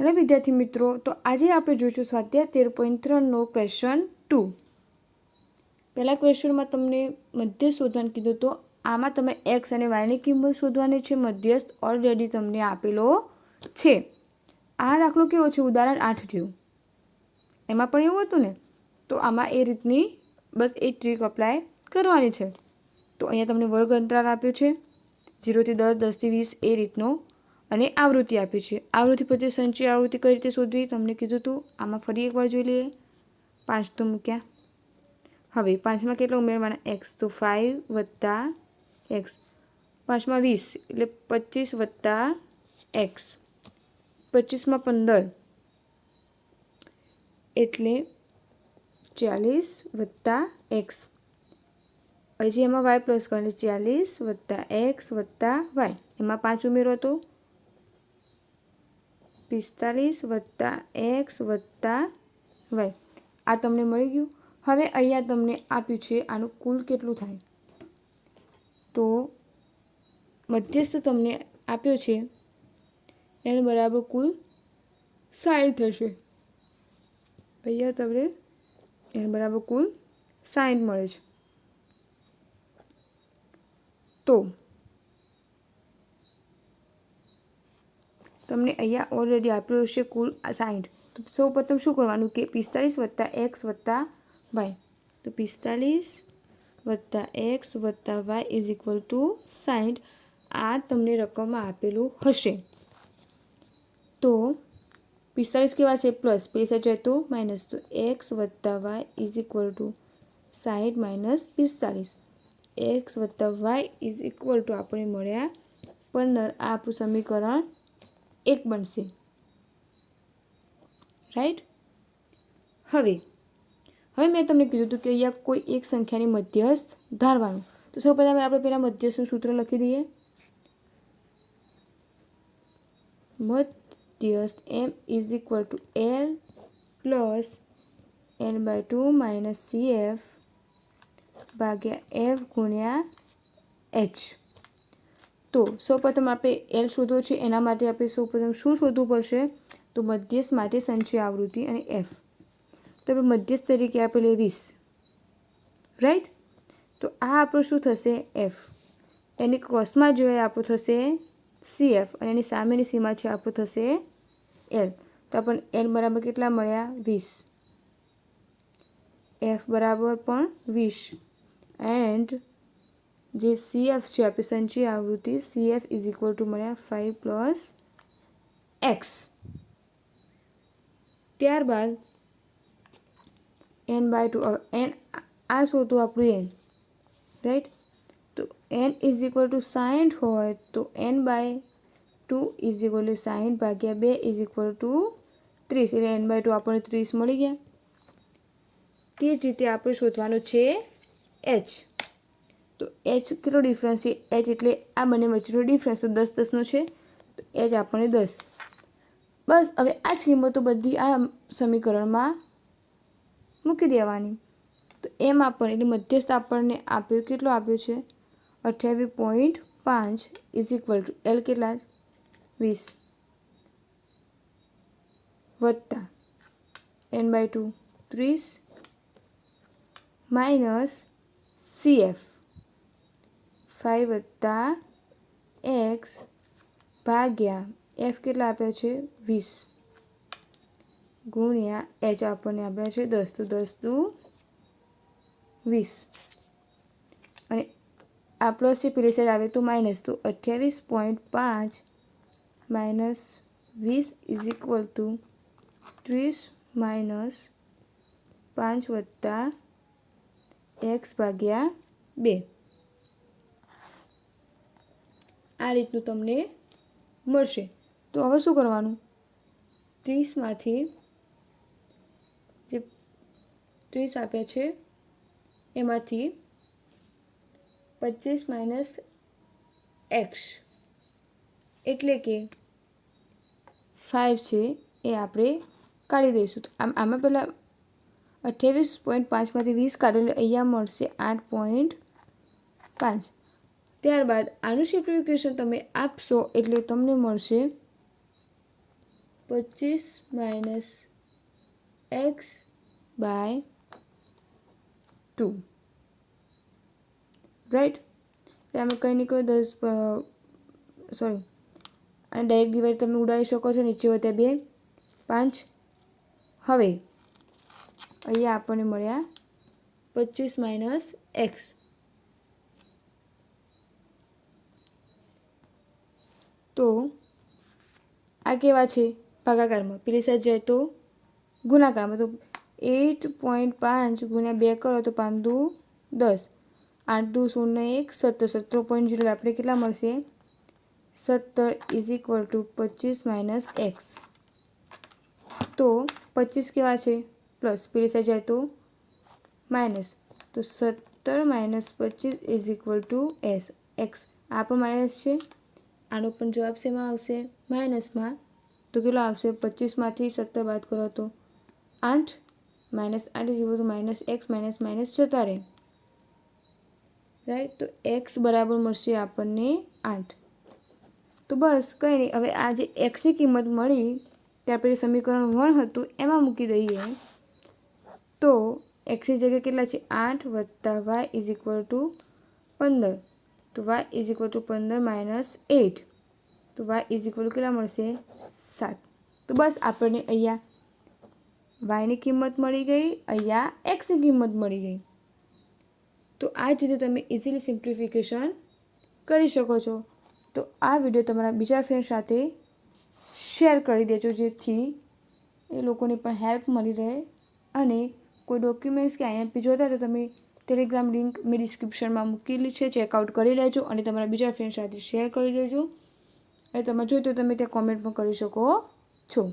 Hello વિદ્યાર્થી મિત્રો, તો આજે આપણે જોઈશું સ્વાધ્યાય તેર પોઈન્ટ ત્રણનો ક્વેશ્ચન ટુ પહેલાં ક્વેશ્ચનમાં તમને મધ્ય શોધવાનું કીધું તો આમાં તમે એક્સ અને વાયની કિંમત શોધવાની છે, મધ્યસ્થ ઓલરેડી તમને આપેલો છે. આ દાખલો કેવો છે? ઉદાહરણ આઠ જેવું. એમાં પણ એવું હતું ને? તો આમાં એ રીતની બસ એ ટ્રીક અપ્લાય કરવાની છે. તો અહીંયા તમને વર્ગ અંતરાલ આપ્યો છે. જીરોથી દસ દસથી વીસ એ રીતનો અને આવૃત્તિ આપી છે. આવૃત્તિ પછી સંચય આવૃત્તિ કઈ રીતે શોધવી? તમને કીધું હતું આમાં ફરી એકવાર જોઈ લઈએ. પાંચ તો મૂક્યા. હવે પાંચમાં કેટલા ઉમેરવાના? એક્સ તો ફાઇવ વત્તા એક્સ. પાંચમાં વીસ, એટલે પચીસ વત્તા એક્સ. પચીસમાં પંદર. એટલે ચાલીસ વત્તા એક્સ. હજી એમાં વાય પ્લસ કરવાની ચાલીસ વત્તા એક્સ વત્તા વાય એમાં પાંચ ઉમેરો તો પિસ્તાલીસ વત્તા એક્સ વત્તા વાય. આ તમને મળી ગયું. હવે અહીંયા તમને આપ્યું છે આનું કુલ કેટલું થાય. તો મધ્યસ્થ તમને આપ્યો છે એને બરાબર કુલ સાઠ થશે. અહીંયા તમને એને બરાબર કુલ સાઠ મળે છે. તો તમને અહીંયા ઓલરેડી આપ્યું હશે કુલ સાઠ તો સૌ પ્રથમ શું કરવાનું કે પિસ્તાલીસ વત્તા એક્સ વત્તા વાય. તો પિસ્તાલીસ વત્તા એક્સ વત્તા વાય ઇઝ ઇક્વલ ટુ સાઠ આ તમને રકમમાં આપેલું હશે. તો પિસ્તાલીસ કેવા છે? પ્લસ પૈસા જતો માઇનસ તો એક્સ વત્તા વાય ઇઝ ઇક્વલ ટુ સાઠ માઇનસ પિસ્તાલીસ એક્સ વત્તા વાય ઇઝ ઇક્વલ ટુ આપણે મળ્યા પંદર. આ આપણું સમીકરણ એક બનશે. રાઈટ હવે હવે મેં તમને કીધું હતું કે અહીંયા કોઈ એક સંખ્યાની મધ્યસ્થ ધારવાનું. તો સૌપ્રથમ આપણે પહેલાં મધ્યસ્થનું સૂત્ર લખી દઈએ. મધ્યસ્થ M is equal to L plus N by two minus C F ભાગ્યા એફ ગુણ્યા એચ તો સૌપ્રથમ આપણે એલ શોધવો છે, એના માટે આપણે સૌપ્રથમ શું શોધવું પડશે? તો મધ્યસ્થ માટે સંચય આવૃત્તિ અને એફ તો આપણે મધ્યસ્થ તરીકે આપણે લઈએ વીસ. રાઈટ તો આ આપણું શું થશે? એફ એની ક્રોસમાં જોઈએ આપણું થશે સી એફ અને એની સામેની સીમા છે આપણું થશે એલ તો આપણને એલ બરાબર કેટલા મળ્યા? વીસ. એફ બરાબર પણ વીસ. એન્ડ જે સી એફ છે સંચય આવૃત્તિ C F is equal to મળ્યા ફાઇવ પ્લસ એક્સ ત્યારબાદ એન બાય ટુ એન આ શોધું આપણું એન રાઈટ તો એન ઇઝ ઇક્વલ ટુ સાઠ હોય તો N by two is equal to સાઠ ભાગ્યા બે ઇઝ ઇક્વલ ટુ ત્રીસ, એટલે એન બાય ટુ આપણને ત્રીસ મળી ગયા. તે જ રીતે આપણે શોધવાનું છે એચ તો એચ કેટલો ડિફરન્સ છે? એચ એટલે આ બંને વચ્ચેનો ડિફરન્સ તો દસ દસનો છે, તો એચ આપણને દસ. બસ, હવે આ જ કિંમતો બધી આ સમીકરણમાં મૂકી દેવાની. તો એમ આપણને, એટલે મધ્યસ્થ આપણને આપ્યો, કેટલો આપ્યો છે? અઠ્યાવીસ પોઈન્ટ પાંચ ઇઝ ઇક્વલ ટુ એલ કેટલા? વીસ. વત્તા એન બાય ટુ ત્રીસ માઇનસ સી ફાઇવ વત્તા એક્સ ભાગ્યા એફ કેટલા આપ્યા છે? વીસ. ગુણ્યા એચ આપણને આપ્યા છે દસ, તું દસ ટુ વીસ. અને આ પ્લસ છે પેલી સાઈડ આવે તો માઇનસ તો અઠ્યાવીસ પોઈન્ટ પાંચ માઇનસ વીસ ઇઝ ઇક્વલ ટુ ત્રીસ માઇનસ પાંચ વત્તા એક્સ ભાગ્યા બે. આ રીતનું તમને મળશે. તો હવે શું કરવાનું? ત્રીસમાંથી જે ત્રીસ આપ્યા છે, એમાંથી પચીસ માઇનસ એક્સ. એટલે કે ફાઇવ છે એ આપણે કાઢી દઈશું. આમ, આમાં પહેલાં અઠ્યાવીસ પોઈન્ટ પાંચમાંથી વીસ કાઢો અહીંયા મળશે આઠ પોઈન્ટ પાંચ. ત્યારબાદ આનું સિમ્પ્લિફિકેશન તમે આપશો એટલે તમને મળશે પચીસ minus X by two. Right એટલે આમાં કંઈ નીકળ્યું દસ સોરી અને ડાયરેક્ટ ડિવાઈડ તમે ઉડાડી શકો છો, નીચે વધ્યા બે, પાંચ. હવે, અહીંયા આપણને મળ્યા પચીસ માઇનસ એક્સ. તો આ કેવા છે? ભાગાકારમાં. પેલી સાઈડ જાય તો ગુણાકારમાં. તો એટ પોઈન્ટ પાંચ ગુણ્યા બે કરો તો પાંચ દુ દસ. આઠ દુ શૂન્ય એક, સત્તર. સત્તર પોઈન્ટ જીરો આપણે કેટલા મળશે? સત્તર ઇઝ ઇક્વલ ટુ પચીસ માઇનસ એક્સ તો પચીસ કેવા છે? પ્લસ પેલી સાઈડ જાય તો માઇનસ તો સત્તર માઇનસ પચીસ is equal to S X આ પણ માઇનસ છે. આનો પણ જવાબ શેમાં આવશે? માઇનસમાં. તો કેટલો આવશે? પચીસમાંથી સત્તર બાદ કરો તો. આઠ માઇનસ આઠ જીવો તો માઇનસ એક્સ માઇનસ માઇનસ જતા રહે. રાઈટ તો એક્સ બરાબર મળશે આપણને આઠ. તો બસ, કંઈ નહીં. હવે આ જે એક્સની કિંમત મળી, ત્યાર પછી સમીકરણ વણ હતું, એમાં મૂકી દઈએ. તો એક્સની જગ્યાએ કેટલા છે? આઠ વત્તા વાય ઇઝ ઇક્વલ ટુ પંદર. તો વાય ઇઝ ઇક્વલ ટુ પંદર માઇનસ એટ તો વાય ઇઝ ઇક્વલ કેટલા મળશે સાત તો બસ આપણને અહીંયા વાયની કિંમત મળી ગઈ અહીંયા એક્સની કિંમત મળી ગઈ તો આ જ રીતે તમે ઇઝીલી સિમ્પ્લિફિકેશન કરી શકો છો તો આ વીડિયો તમારા બીજા ફ્રેન્ડ સાથે શેર કરી દેજો જેથી એ લોકોને પણ હેલ્પ મળી રહે અને કોઈ ડોક્યુમેન્ટ્સ કે આઈએમપી જોતા તો તમે ટેલિગ્રામ લિંક મેં ડિસ્ક્રિપ્શનમાં મૂકેલી છે ચેકઆઉટ કરી લેજો અને તમારા બીજા ફ્રેન્ડ સાથે શેર કરી દેજો. અને તમે જોઈએ તો તમે ત્યાં કોમેન્ટ પણ કરી શકો છો.